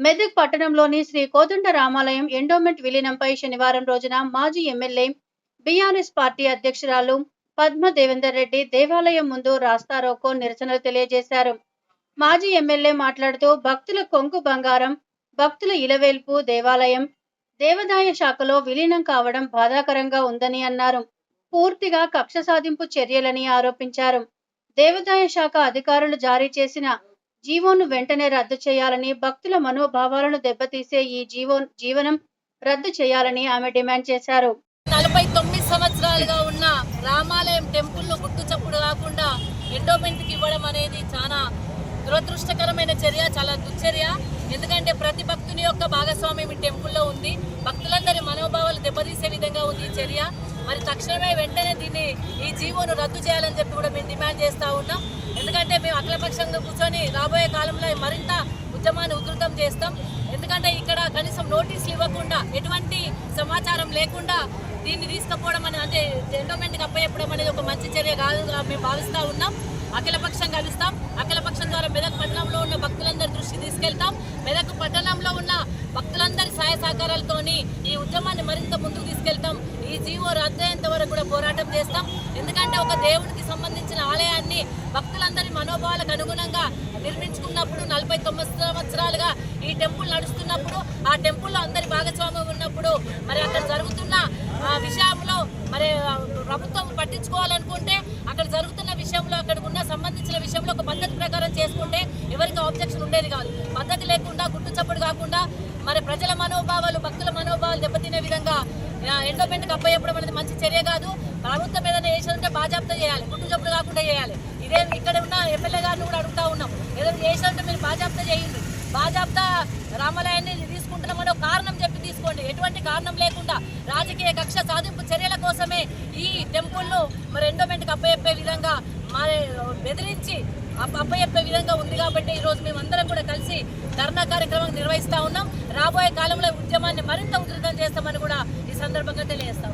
మెదక్ పట్టణంలోని శ్రీ కోదండ రామాలయం ఎండోమెంట్ విలీనంపై శనివారం రోజున మాజీ ఎమ్మెల్యే బీఆర్ఎస్ పార్టీ అధ్యక్షురాలు పద్మ దేవేందర్ రెడ్డి దేవాలయం ముందు రాస్తారోకో నిరసనలు తెలియజేశారు. మాజీ ఎమ్మెల్యే మాట్లాడుతూ భక్తుల కొంగు బంగారం భక్తుల ఇలవేల్పు దేవాలయం దేవాదాయ శాఖలో విలీనం కావడం బాధాకరంగా ఉందని అన్నారు. పూర్తిగా కక్ష సాధింపు చర్యలని ఆరోపించారు. దేవాదాయ శాఖ అధికారులు జారీ చేసిన జీవోను వెంటనే రద్దు చేయాలని భక్తుల మనోభావాలను దెబ్బతీసే ఈ జీవో జీవనం రద్దు చేయాలని ఆమె డిమాండ్ చేశారు. నలభై తొమ్మిది సంవత్సరాలుగా ఉన్న రామాలయం టెంపుల్ను గుట్టు చప్పుడు కాకుండా ఎండోమెంట్కి ఇవ్వడం అనేది చాలా దురదృష్టకరమైన చర్య చాలా దుశ్చర్య ఎందుకంటే ప్రతి భక్తుని యొక్క భాగస్వామ్యం ఈ టెంపుల్లో ఉంది. భక్తులందరి మనోభావాలు దెబ్బతీసే విధంగా ఉంది ఈ చర్య. మరి తక్షణమే వెంటనే దీన్ని ఈ జీవోను రద్దు చేయాలని చెప్పి కూడా మేము డిమాండ్ చేస్తూ ఉన్నాం. ఎందుకంటే మేము అఖిలపక్షంగా కూర్చొని రాబోయే కాలంలో మరింత ఉద్యమాన్ని ఉధృతం చేస్తాం. ఎందుకంటే ఇక్కడ కనీసం నోటీసులు ఇవ్వకుండా ఎటువంటి సమాచారం లేకుండా దీన్ని తీసుకుపోవడం అనేది అంటే ఎండోమెంట్కి అప్పయ్యప్పడం అనేది ఒక మంచి చర్య కాదు మేము భావిస్తూ ఉన్నాం. అఖిలపక్షం కలుస్తాం అఖిలపక్షం ద్వారా మెదక్ పట్టణంలో ఉన్న భక్తులందరి దృష్టికి తీసుకెళ్తాం. మెదక్ పట్టణంలో సహాయ సహకారాలతోని ఈ ఉద్యమాన్ని మరింత ముందుకు తీసుకెళ్తాం. ఈ జీవో రద్దయ్యేంత వరకు కూడా పోరాటం చేస్తాం. ఎందుకంటే ఒక దేవునికి సంబంధించిన ఆలయాన్ని భక్తులందరి మనోభావాలకు అనుగుణంగా నిర్మించుకున్నప్పుడు నలభై తొమ్మిది సంవత్సరాలుగా ఈ టెంపుల్ నడుస్తున్నప్పుడు ఆ టెంపుల్లో అందరి భాగస్వామ్యం ఉన్నప్పుడు మరి అక్కడ జరుగుతున్న విషయంలో మరి ప్రభుత్వం పట్టించుకోవాలనుకుంటే అక్కడ జరుగుతున్న విషయంలో అక్కడ ఉన్న సంబంధించిన విషయంలో ఒక పద్ధతి ప్రకారం చేసుకుంటే ఎవరికి ఆబ్జెక్షన్ ఉండేది కాదు. పద్ధతి లేకుండా గుట్టు కాకుండా మరి ప్రజల మనోభావాలు భక్తుల మనోభావాలు దెబ్బతినే విధంగా ఎండోమెంట్కి అప్పయ్యప్పడం అనేది మంచి చర్య కాదు. ప్రభుత్వం ఏదైనా చేసిందంటే బాజాప్తా చేయాలి. గుట్టు జబ్బులు కాకుండా చేయాలి. ఇదే ఇక్కడ ఉన్న ఎమ్మెల్యే గారిని కూడా అడుగుతా ఉన్నాం. ఏదైనా చేసినంటే మీరు బాజాప్తా చేయండి. బాజాప్తా రామాలయాన్ని తీసుకుంటున్నామని ఒక కారణం చెప్పి తీసుకోండి. ఎటువంటి కారణం లేకుండా రాజకీయ కక్ష సాధింపు చర్యల కోసమే ఈ టెంపుల్ను మరి ఎండోమెంట్కి అప్పచెప్పే విధంగా మరి బెదిరించి అప్ప విధంగా ఉంది కాబట్టి ఈ రోజు మేమందరం కూడా కలిసి ధర్నా కార్యక్రమం నిర్వహిస్తా ఉన్నాం. రాబోయే కాలంలో ఉద్యమాన్ని మరింత ఉధృతం చేస్తామని కూడా ఈ సందర్భంగా తెలియజేస్తాం